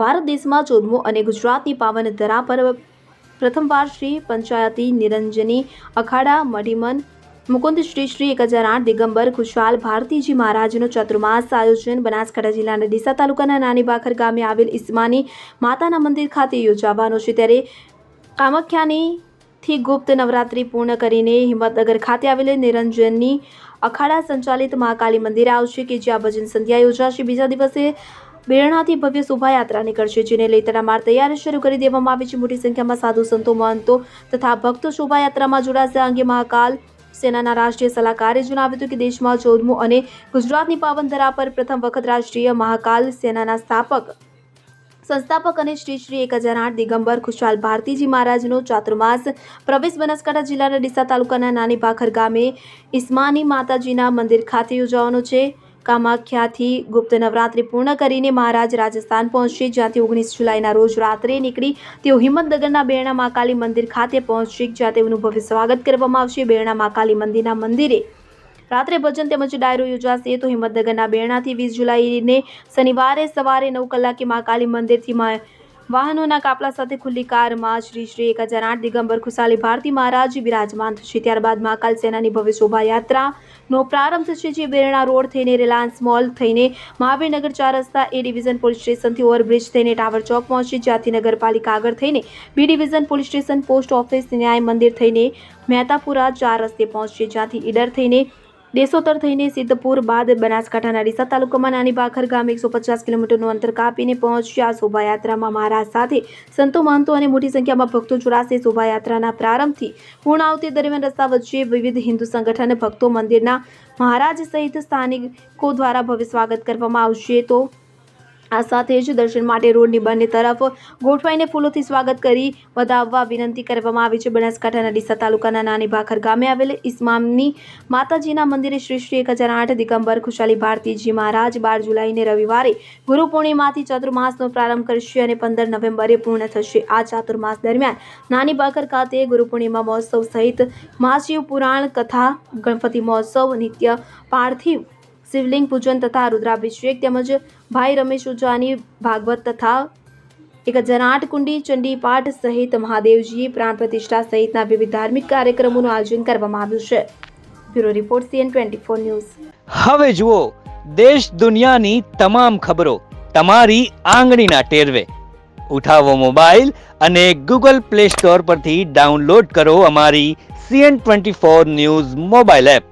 ભારત દેશમાં ચૌદમો અને ગુજરાતની પાવન ધરા પર પ્રથમવાર શ્રી પંચાયતી નિરંજની અખાડા, મઢીમન, મુકુંદ શ્રી શ્રી એક હજાર આઠ, દિગંબર, ખુશાલ, ભારતીજી મહારાજનો ચતુર્માસ આયોજન બનાસકાંઠા જિલ્લાના ડીસા તાલુકાના નાની બાખર ગામે આવેલ ઇસ્માની માતાના મંદિર ખાતે યોજાવાનો છે. ત્યારે કામાખ્યાની થી ગુપ્ત નવરાત્રિ પૂર્ણ કરીને હિંમતનગર ખાતે આવેલ નિરંજનની અખાડા સંચાલિત મહાકાલી મંદિર આવશે કે જ્યાં ભજન સંધ્યા યોજાશે. બીજા દિવસે બેરણાથી ભવ્ય શોભાયાત્રા નીકળશે, જેને લઈ તડામાર તૈયારી શરૂ કરી દેવામાં આવી છે. મોટી સંખ્યામાં સાધુ, સંતો, મહંતો તથા ભક્તો શોભાયાત્રામાં જોડાશે. અંગે મહાકાલ સેનાના રાષ્ટ્રીય સલાહકારે જણાવ્યું હતું કે દેશમાં ચૌદમું અને ગુજરાતની પાવન ધરા પર પ્રથમ વખત રાષ્ટ્રીય મહાકાલ સેનાના સ્થાપક, સંસ્થાપક અને શ્રી શ્રી એક હજાર આઠ દિગંબર ખુશાલ ભારતીજી મહારાજનો ચાતુર્માસ પ્રવેશ બનાસકાંઠા જિલ્લાના ડીસા તાલુકાના નાની ભાખર ગામે ઇસ્માની માતાજીના મંદિર ખાતે યોજાવાનો છે. કામાખ્યાથી ગુપ્ત નવરાત્રિ પૂર્ણ કરીને મહારાજ રાજસ્થાન પહોંચશે. જ્યાંથી ઓગણીસ જુલાઈના રોજ રાત્રે નીકળી તેઓ હિંમતનગરના બેરણા મહાકાલી મંદિર ખાતે પહોંચશે. જ્યાં તેઓનું ભવ્ય સ્વાગત કરવામાં આવશે. બેરણા મહાકાલી મંદિરના મંદિરે રાત્રે ભજન તેમજ ડાયરો યોજાશે. તો હિંમતનગરના બેરણાથી વીસ જુલાઈને શનિવારે સવારે નવ કલાકે મહાકાલી મંદિરથી મા- વાહનોના કાપલા સાથે ખુલ્લી કારમાં શ્રી શ્રી એક હજાર આઠ દિગંબર ખુશાલી ભારતી મહારાજ બિરાજમાન થશે. ત્યારબાદ મહાકાલ સેનાની ભવ્ય શોભાયાત્રાનો પ્રારંભ થશે, જે બેરણા રોડ થઈને રિલાયન્સ મોલ થઈને મહાવીરનગર ચાર રસ્તા એ ડિવિઝન પોલીસ સ્ટેશનથી ઓવરબ્રિજ થઈને ટાવર ચોક પહોંચશે. જ્યાંથી નગરપાલિકા આગળ થઈને B division police station, post office, ન્યાય મંદિર થઈને મહેતાપુરા ચાર રસ્તે પહોંચશે. જ્યાંથી ઈડર થઈને દેશોતર થઈને સિદ્ધપુર બાદ બનાસકાંઠાના ડીસા તાલુકામાં નાની ભાખર ગામે એકસો પચાસ કિલોમીટરનું અંતર કાપીને પહોંચ્યા શોભાયાત્રામાં મહારાજ સાથે સંતો મહંતો અને મોટી સંખ્યામાં ભક્તો જોડાશે. શોભાયાત્રાના પ્રારંભથી પૂર્ણાવતી દરમિયાન રસ્તા વચ્ચે વિવિધ હિન્દુ સંગઠન ભક્તો મંદિરના મહારાજ સહિત સ્થાનિકો દ્વારા ભવ્ય સ્વાગત કરવામાં આવશે. તો આ સાથે જ દર્શન માટે રોડની બંને તરફ ગોઠવાઈને ફૂલોથી સ્વાગત કરી વધાવવા વિનંતી કરવામાં આવી છે. બનાસકાંઠાના ડીસા તાલુકાના નાની ભાખર ગામે આવેલ ઇસ્મામની માતાજીના મંદિરે શ્રી શ્રી એક હજાર આઠ, દિગંબર, ખુશાલી ભારતીજી મહારાજ બાર જુલાઈને રવિવારે ગુરુ પૂર્ણિમાથી ચાતુર્માસનો પ્રારંભ કરશે અને પંદર નવેમ્બરે પૂર્ણ થશે. આ ચાતુર્માસ દરમિયાન નાની ભાખર ખાતે ગુરુ પૂર્ણિમા મહોત્સવ સહિત મહાશિવ પુરાણ કથા, ગણપતિ મહોત્સવ, નિત્ય પાર્થિવ શિવલિંગ, પૂજન તથા રુદ્રાભિષેક તેમજ ભાઈ રમેશ ઉજાની ભાગવત તથા એક હજાર આઠ કુંડી ચંડી પાઠ સહિત મહાદેવજી પ્રાણ પ્રતિષ્ઠા સહિતના વિવિધ ધાર્મિક કાર્યક્રમોનું આયોજન કરવામાં આવ્યું છે. Bureau report, CN twenty four news. હવે જુઓ, દેશ દુનિયાની તમામ ખબરો તમારી આંગળીના ટેરવે. ઉઠાવો મોબાઈલ અને ગૂગલ પ્લે સ્ટોર પરથી ડાઉનલોડ કરો અમારી CN twenty four news mobile app.